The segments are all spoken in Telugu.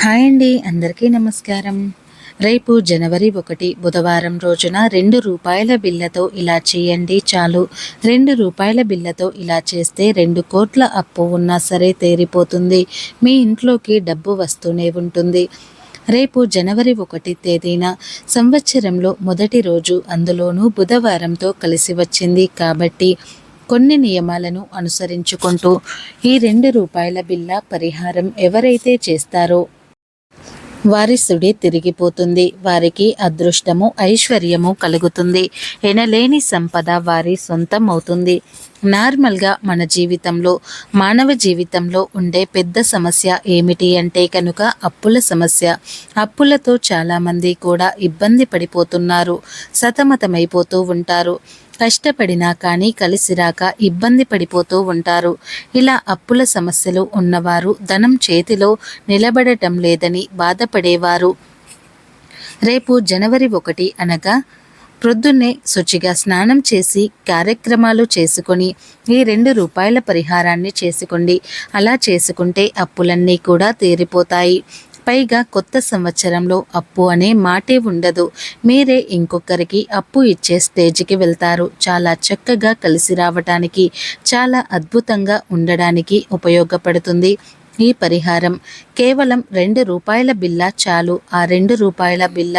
హాయ్ అండి అందరికీ నమస్కారం. రేపు జనవరి ఒకటి బుధవారం రోజున రెండు రూపాయల బిల్లతో ఇలా చేయండి చాలు. రెండు రూపాయల బిల్లతో ఇలా చేస్తే రెండు కోట్ల అప్పు ఉన్నా సరే తేరిపోతుంది. మీ ఇంట్లోకి డబ్బు వస్తూనే ఉంటుంది. రేపు జనవరి ఒకటి తేదీన సంవత్సరంలో మొదటి రోజు అందులోనూ బుధవారంతో కలిసి వచ్చింది కాబట్టి కొన్ని నియమాలను అనుసరించుకుంటూ ఈ రెండు రూపాయల బిల్ల పరిహారం ఎవరైతే చేస్తారో వారి సుడి తిరిగిపోతుంది. వారికి అదృష్టము ఐశ్వర్యము కలుగుతుంది. ఎనలేని సంపద వారి సొంతం అవుతుంది నార్మల్గా మన జీవితంలో మానవ జీవితంలో ఉండే పెద్ద సమస్య ఏమిటి అంటే కనుక అప్పుల సమస్య. అప్పులతో చాలామంది కూడా ఇబ్బంది పడిపోతున్నారు. సతమతమైపోతూ ఉంటారు. కష్టపడినా కానీ కలిసిరాక ఇబ్బంది పడిపోతూ ఉంటారు. ఇలా అప్పుల సమస్యలు ఉన్నవారు ధనం చేతిలో నిలబడటం లేదని బాధపడేవారు. రేపు జనవరి ఒకటి అనగా ప్రొద్దున్నే శుచిగా స్నానం చేసి కార్యక్రమాలు చేసుకొని ఈ రెండు రూపాయల పరిహారాన్ని చేసుకోండి. అలా చేసుకుంటే అప్పులన్నీ కూడా తీరిపోతాయి. పైగా కొత్త సంవత్సరంలో అప్పు అనే మాటే ఉండదు. మీరే ఇంకొకరికి అప్పు ఇచ్చే స్టేజ్కి వెళ్తారు. చాలా చక్కగా కలిసి రావటానికి చాలా అద్భుతంగా ఉండడానికి ఉపయోగపడుతుంది ఈ పరిహారం. కేవలం రెండు రూపాయల బిల్ల చాలు. ఆ రెండు రూపాయల బిల్ల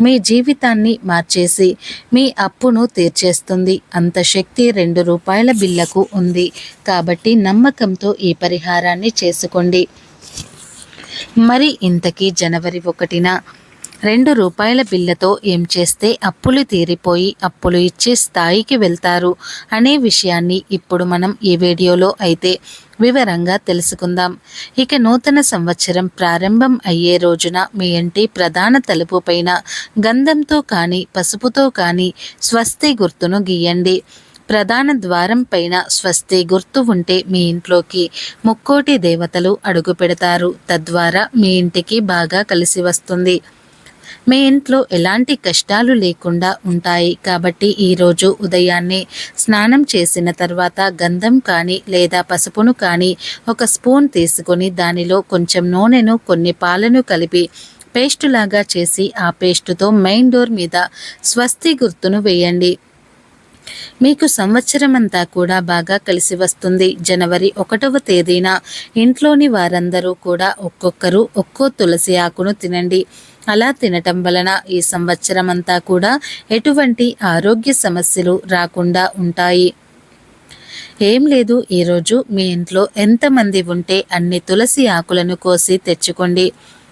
మీ జీవితాన్ని మార్చేసి మీ అప్పును తీర్చేస్తుంది. అంత శక్తి రెండు రూపాయల బిల్లకు ఉంది. కాబట్టి నమ్మకంతో ఈ పరిహారాన్ని చేసుకోండి. మరి ఇంతకీ జనవరి ఒకటిన రెండు రూపాయల బిల్లతో ఏం చేస్తే అప్పులు తీరిపోయి అప్పులు ఇచ్చే స్థాయికి వెళ్తారు అనే విషయాన్ని ఇప్పుడు మనం ఈ వీడియోలో అయితే వివరంగా తెలుసుకుందాం. ఇక నూతన సంవత్సరం ప్రారంభం అయ్యే రోజున మీ ఇంటి ప్రధాన తలుపు పైన గంధంతో కానీ పసుపుతో కానీ స్వస్తి గుర్తును గీయండి. ప్రధాన ద్వారం పైన స్వస్తి గుర్తు ఉంటే మీ ఇంట్లోకి ముక్కోటి దేవతలు అడుగు పెడతారు. తద్వారా మీ ఇంటికి బాగా కలిసి వస్తుంది. మీ ఇంట్లో ఎలాంటి కష్టాలు లేకుండా ఉంటాయి. కాబట్టి ఈరోజు ఉదయాన్నే స్నానం చేసిన తర్వాత గంధం కానీ లేదా పసుపును కానీ ఒక స్పూన్ తీసుకొని దానిలో కొంచెం నూనెను కొన్ని పాలను కలిపి పేస్టులాగా చేసి ఆ పేస్టుతో మెయిన్ డోర్ మీద స్వస్తి గుర్తును వేయండి. మీకు సంవత్సరం అంతా కూడా బాగా కలిసి వస్తుంది. జనవరి ఒకటవ తేదీన ఇంట్లోని వారందరూ కూడా ఒక్కొక్కరు ఒక్కో తులసి ఆకును తినండి. అలా తినటం వలన ఈ సంవత్సరం అంతా కూడా ఎటువంటి ఆరోగ్య సమస్యలు రాకుండా ఉంటాయి. ఏం లేదు ఈరోజు మీ ఇంట్లో ఎంతమంది ఉంటే అన్ని తులసి ఆకులను కోసి తెచ్చుకోండి.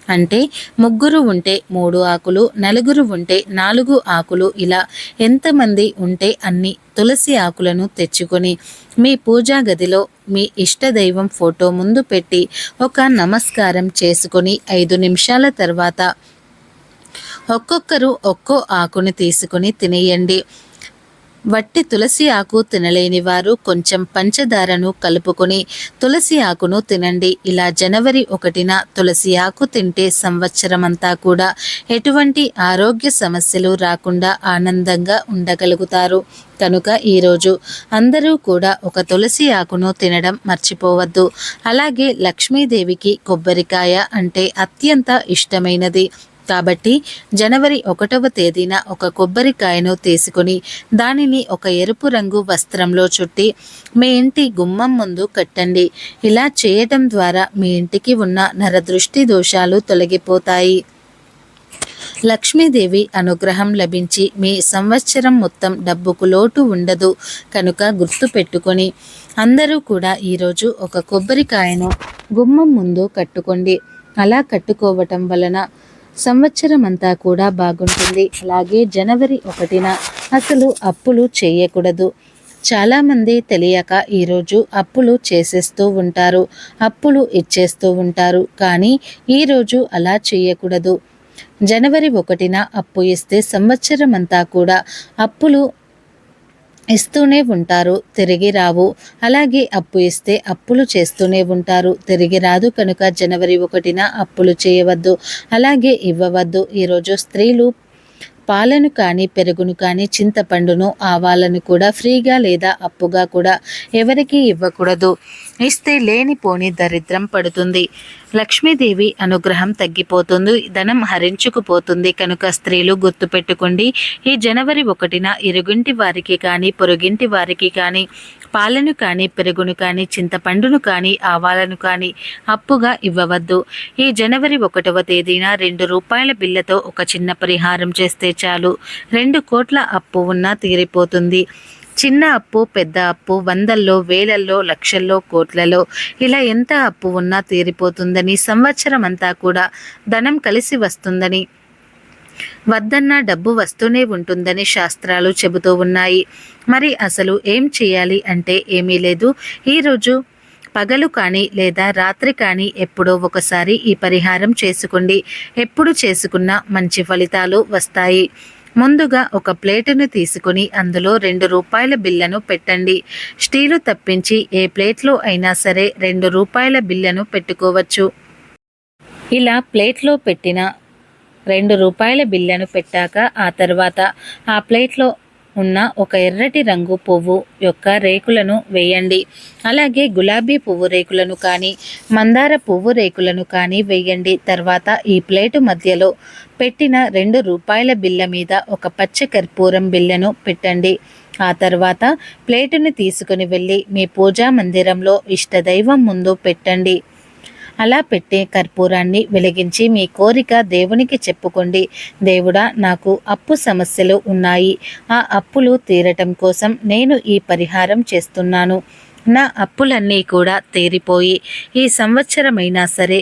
అంటే ముగ్గురు ఉంటే మూడు ఆకులు నలుగురు ఉంటే నాలుగు ఆకులు ఇలా ఎంతమంది ఉంటే అన్ని తులసి ఆకులను తెచ్చుకొని మీ పూజా గదిలో మీ ఇష్టదైవం ఫోటో ముందు పెట్టి ఒక నమస్కారం చేసుకొని ఐదు నిమిషాల తర్వాత ఒక్కొక్కరు ఒక్కో ఆకుని తీసుకుని తినేయండి. వట్టి తులసి ఆకు తినలేని వారు కొంచెం పంచదారను కలుపుకొని తులసి ఆకును తినండి. ఇలా జనవరి ఒకటిన తులసి ఆకు తింటే సంవత్సరమంతా కూడా ఎటువంటి ఆరోగ్య సమస్యలు రాకుండా ఆనందంగా ఉండగలుగుతారు. కనుక ఈరోజు అందరూ కూడా ఒక తులసి ఆకును తినడం మర్చిపోవద్దు. అలాగే లక్ష్మీదేవికి కొబ్బరికాయ అంటే అత్యంత ఇష్టమైనది. కాబట్టి జనవరి ఒకటవ తేదీన ఒక కొబ్బరికాయను తీసుకుని దానిని ఒక ఎరుపు రంగు వస్త్రంలో చుట్టి మీ ఇంటి గుమ్మం ముందు కట్టండి. ఇలా చేయటం ద్వారా మీ ఇంటికి ఉన్న నరదృష్టి దోషాలు తొలగిపోతాయి. లక్ష్మీదేవి అనుగ్రహం లభించి మీ సంవత్సరం మొత్తం డబ్బుకు లోటు ఉండదు కనుక గుర్తు పెట్టుకొని అందరూ కూడా ఈరోజు ఒక కొబ్బరికాయను గుమ్మం ముందు కట్టుకోండి. అలా కట్టుకోవటం వలన సంవత్సరం అంతా కూడా బాగుంటుంది. అలాగే జనవరి ఒకటిన అసలు అప్పులు చేయకూడదు. చాలామంది తెలియక ఈరోజు అప్పులు చేసేస్తూ ఉంటారు. అప్పులు ఇచ్చేస్తూ ఉంటారు. కానీ ఈరోజు అలా చేయకూడదు. జనవరి ఒకటిన అప్పు ఇస్తే సంవత్సరం అంతా కూడా అప్పులు ఇస్తూనే ఉంటారు తిరిగి రావు. అలాగే అప్పు ఇస్తే అప్పులు చేస్తూనే ఉంటారు. తిరిగి రాదు కనుక జనవరి ఒకటిన అప్పులు చేయవద్దు. అలాగే ఇవ్వవద్దు. ఈరోజు స్త్రీలు పాలను కానీ పెరుగును కానీ చింతపండును ఆవాలను కూడా ఫ్రీగా లేదా అప్పుగా కూడా ఎవరికీ ఇవ్వకూడదు. ఇస్తే లేనిపోని దరిద్రం పడుతుంది. లక్ష్మీదేవి అనుగ్రహం తగ్గిపోతుంది. ధనం హరించుకుపోతుంది. కనుక స్త్రీలు గుర్తుపెట్టుకోండి ఈ జనవరి ఒకటిన ఇరుగింటి వారికి కానీ పొరుగింటి వారికి కానీ పాలను కానీ పెరుగును కానీ చింతపండును కానీ ఆవాలను కానీ అప్పుగా ఇవ్వవద్దు. ఈ జనవరి ఒకటవ తేదీన రెండు రూపాయల బిల్లతో ఒక చిన్న పరిహారం చేస్తే చాలు. రెండు కోట్ల అప్పు ఉన్నా తీరిపోతుంది. చిన్న అప్పు పెద్ద అప్పు వందల్లో వేలల్లో లక్షల్లో కోట్లలో ఇలా ఎంత అప్పు ఉన్నా తీరిపోతుందని సంవత్సరం అంతా కూడా ధనం కలిసి వస్తుందని వద్దన్న డబ్బు వస్తూనే ఉంటుందని శాస్త్రాలు చెబుతూ ఉన్నాయి. మరి అసలు ఏం చేయాలి అంటే ఏమీ లేదు. ఈరోజు పగలు కానీ లేదా రాత్రి కానీ ఎప్పుడో ఒకసారి ఈ పరిహారం చేసుకోండి. ఎప్పుడు చేసుకున్నా మంచి ఫలితాలు వస్తాయి. ముందుగా ఒక ప్లేటును తీసుకుని అందులో రెండు రూపాయల బిల్లను పెట్టండి. స్టీలు తప్పించి ఏ ప్లేట్లో అయినా సరే రెండు రూపాయల బిల్లను పెట్టుకోవచ్చు. ఇలా ప్లేట్లో పెట్టిన రెండు రూపాయల బిల్లను పెట్టాక ఆ తర్వాత ఆ ప్లేట్లో ఉన్న ఒక ఎర్రటి రంగు పువ్వు యొక్క రేకులను వేయండి. అలాగే గులాబీ పువ్వు రేకులను కానీ మందార పువ్వు రేకులను కానీ వేయండి. తర్వాత ఈ ప్లేటు మధ్యలో పెట్టిన రెండు రూపాయల బిల్ల మీద ఒక పచ్చ కర్పూరం బిల్లను పెట్టండి. ఆ తర్వాత ప్లేటును తీసుకుని వెళ్ళి మీ పూజా మందిరంలో ఇష్టదైవం ముందు పెట్టండి. అలా పెట్టే కర్పూరాన్ని వెలిగించి మీ కోరిక దేవునికి చెప్పుకోండి. దేవుడా నాకు అప్పు సమస్యలు ఉన్నాయి. ఆ అప్పులు తీరటం కోసం నేను ఈ పరిహారం చేస్తున్నాను. నా అప్పులన్నీ కూడా తీరిపోయి ఈ సంవత్సరమైనా సరే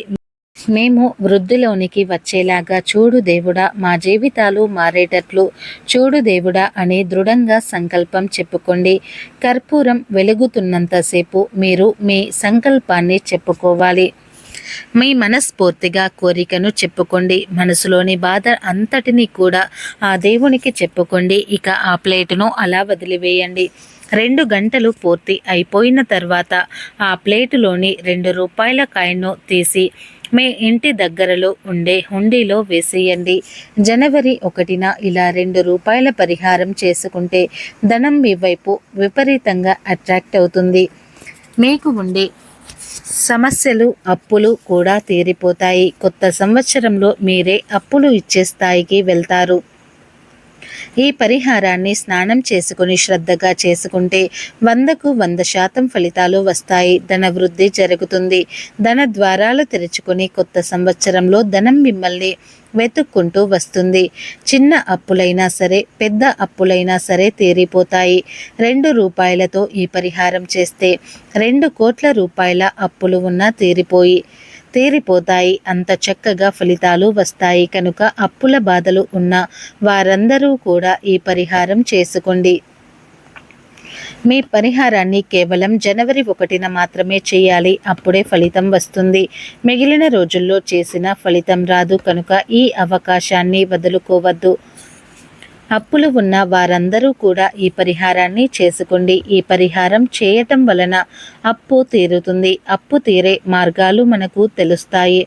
మేము వృద్ధిలోనికి వచ్చేలాగా చూడు దేవుడా మా జీవితాలు మారేటట్లు చూడు దేవుడా అని దృఢంగా సంకల్పం చెప్పుకోండి. కర్పూరం వెలుగుతున్నంతసేపు మీరు మీ సంకల్పాన్ని చెప్పుకోవాలి. మీ మనస్ఫూర్తిగా కోరికను చెప్పుకోండి. మనసులోని బాధ అంతటినీ కూడా ఆ దేవునికి చెప్పుకోండి. ఇక ఆ ప్లేటును అలా వదిలివేయండి. రెండు గంటలు పూర్తి అయిపోయిన తర్వాత ఆ ప్లేటులోని రెండు రూపాయల కాయిన్ను తీసి మీ ఇంటి దగ్గరలో ఉండే హుండీలో వేసేయండి. జనవరి ఒకటిన ఇలా రెండు రూపాయల పరిహారం చేసుకుంటే ధనం మీ వైపు విపరీతంగా అట్రాక్ట్ అవుతుంది. మీకు ఉండే సమస్యలు అప్పులు కూడా తీరిపోతాయి. కొత్త సంవత్సరంలో మీరే అప్పులు ఇచ్చే స్థాయికి వెళ్తారు. ఈ పరిహారాన్ని స్నానం చేసుకుని శ్రద్ధగా చేసుకుంటే వందకు వంద శాతం ఫలితాలు వస్తాయి. ధన వృద్ధి జరుగుతుంది. ధన ద్వారాలు తెరుచుకుని కొత్త సంవత్సరంలో ధనం మిమ్మల్ని వెతుక్కుంటూ వస్తుంది. చిన్న అప్పులైనా సరే పెద్ద అప్పులైనా సరే తీరిపోతాయి. రెండు రూపాయలతో ఈ పరిహారం చేస్తే రెండు కోట్ల రూపాయల అప్పులు ఉన్నా తీరిపోయి తీరిపోతాయి. అంత చక్కగా ఫలితాలు వస్తాయి. కనుక అప్పుల బాధలు ఉన్న వారందరూ కూడా ఈ పరిహారం చేసుకోండి. మీ పరిహారాన్ని కేవలం జనవరి ఒకటిన మాత్రమే చేయాలి. అప్పుడే ఫలితం వస్తుంది. మిగిలిన రోజుల్లో చేసిన ఫలితం రాదు. కనుక ఈ అవకాశాన్ని వదులుకోవద్దు. అప్పులు ఉన్న వారందరూ కూడా ఈ పరిహారాన్ని చేసుకోండి. ఈ పరిహారం చేయటం వలన అప్పు తీరుతుంది. అప్పు తీరే మార్గాలు మనకు తెలుస్తాయి.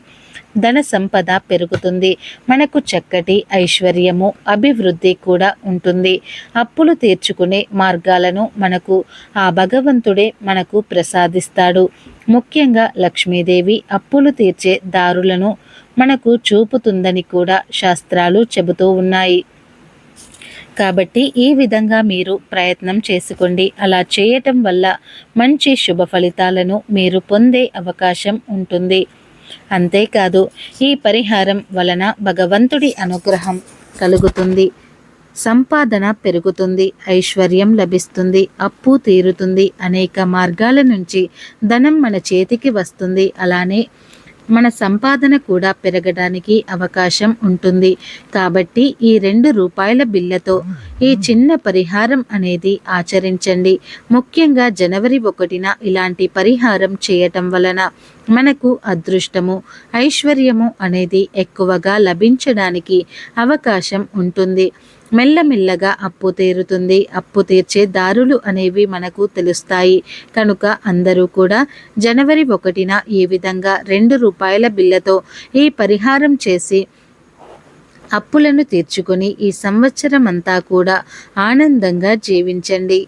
ధన సంపద పెరుగుతుంది. మనకు చక్కటి ఐశ్వర్యము అభివృద్ధి కూడా ఉంటుంది. అప్పులు తీర్చుకునే మార్గాలను మనకు ఆ భగవంతుడే మనకు ప్రసాదిస్తాడు. ముఖ్యంగా లక్ష్మీదేవి అప్పులు తీర్చే దారులను మనకు చూపుతుందని కూడా శాస్త్రాలు చెబుతూ ఉన్నాయి. కాబట్టి ఈ విధంగా మీరు ప్రయత్నం చేసుకోండి. అలా చేయటం వల్ల మంచి శుభ ఫలితాలను మీరు పొందే అవకాశం ఉంటుంది. అంతేకాదు ఈ పరిహారం వలన భగవంతుడి అనుగ్రహం కలుగుతుంది. సంపాదన పెరుగుతుంది ఐశ్వర్యం లభిస్తుంది అప్పు తీరుతుంది అనేక మార్గాల నుంచి ధనం మన చేతికి వస్తుంది. అలానే మన సంపాదన కూడా పెరగడానికి అవకాశం ఉంటుంది. కాబట్టి ఈ రెండు రూపాయల బిల్లతో ఈ చిన్న పరిహారం అనేది ఆచరించండి. ముఖ్యంగా జనవరి ఒకటిన ఇలాంటి పరిహారం చేయటం వలన మనకు అదృష్టము ఐశ్వర్యము అనేది ఎక్కువగా లభించడానికి అవకాశం ఉంటుంది. మెల్లమెల్లగా అప్పు తీరుతుంది. అప్పు తీర్చే దారులు అనేవి మనకు తెలుస్తాయి. కనుక అందరూ కూడా జనవరి ఒకటిన ఈ విధంగా రెండు రూపాయల బిల్లతో ఈ పరిహారం చేసి అప్పులను తీర్చుకొని ఈ సంవత్సరం అంతా కూడా ఆనందంగా జీవించండి.